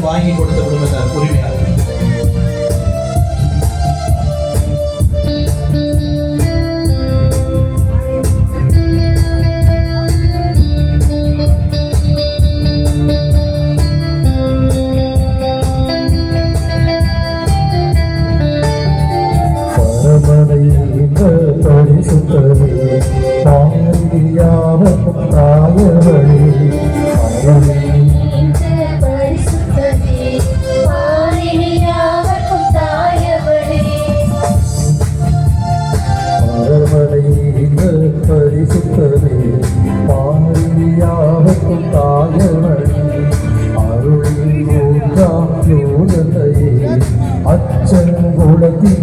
வாங்கி கொடுத்த குடும்பத்தார். அச்சன் குலத்தின்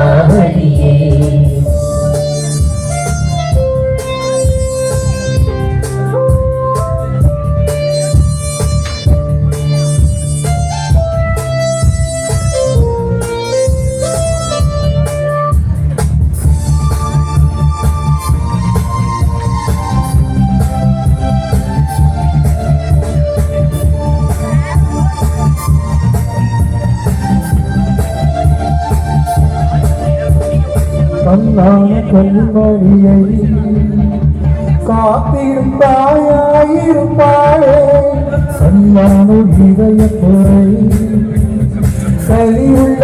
கண்ணான கண்மணியை காத்திரும் தாயாயிருப்பாளே கண்ணான இதய துறை கலியுள்ள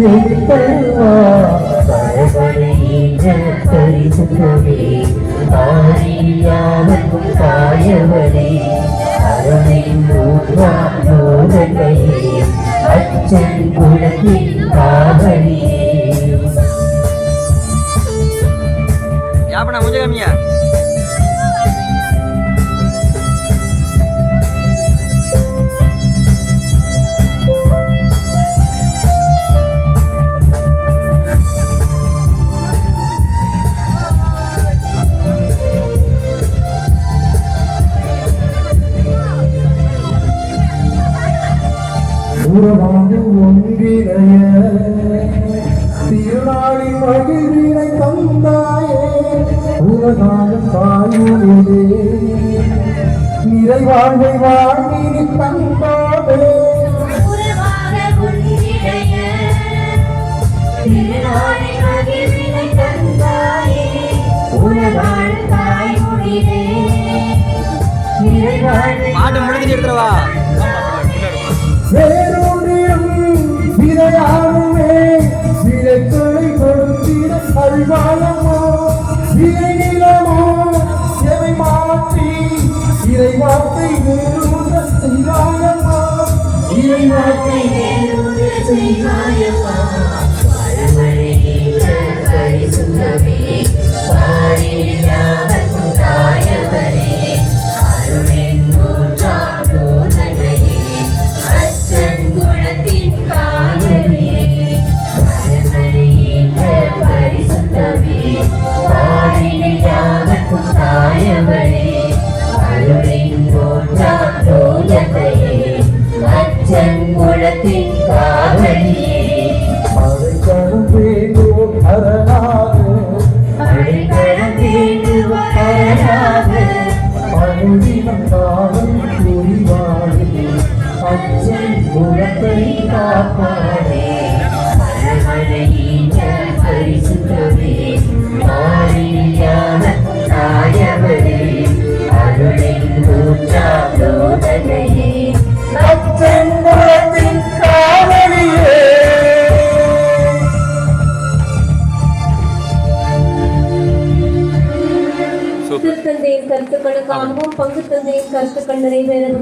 இதயம் வெளித்தருவார் அச்சன் குலத்தின் காவலியே யாப்பண்ணா கொஞ்சம் கம்மியா உறவாக ஒன்றினைய திருநாளி மகிழ்வினை தந்தாயே. உலகாலும் தாயுனிலே நிறைவாழ்வை வாழ்வினி தந்தாவே உருவாக உன்னிடைய திருநாளை வேறொன்றியும் விதையாருமே விதைகளை கொடுத்திட அறிவாளமோ விதை நிலமோ? எவை மாற்றி? இறை இறைவார்த்தை வேறொன்ற செய்வாயம்மா இறைவார்த்தை வேறொரு செய்வாயம்மா பழமழை பரிசுத்தமே. ஓடி வந்தாலும் புரிவாயே அச்சை குணத்தை காப்பார் திருத்தந்தையின் பங்கு தந்தையின் கருத்துக்கள் நிறைவேறும்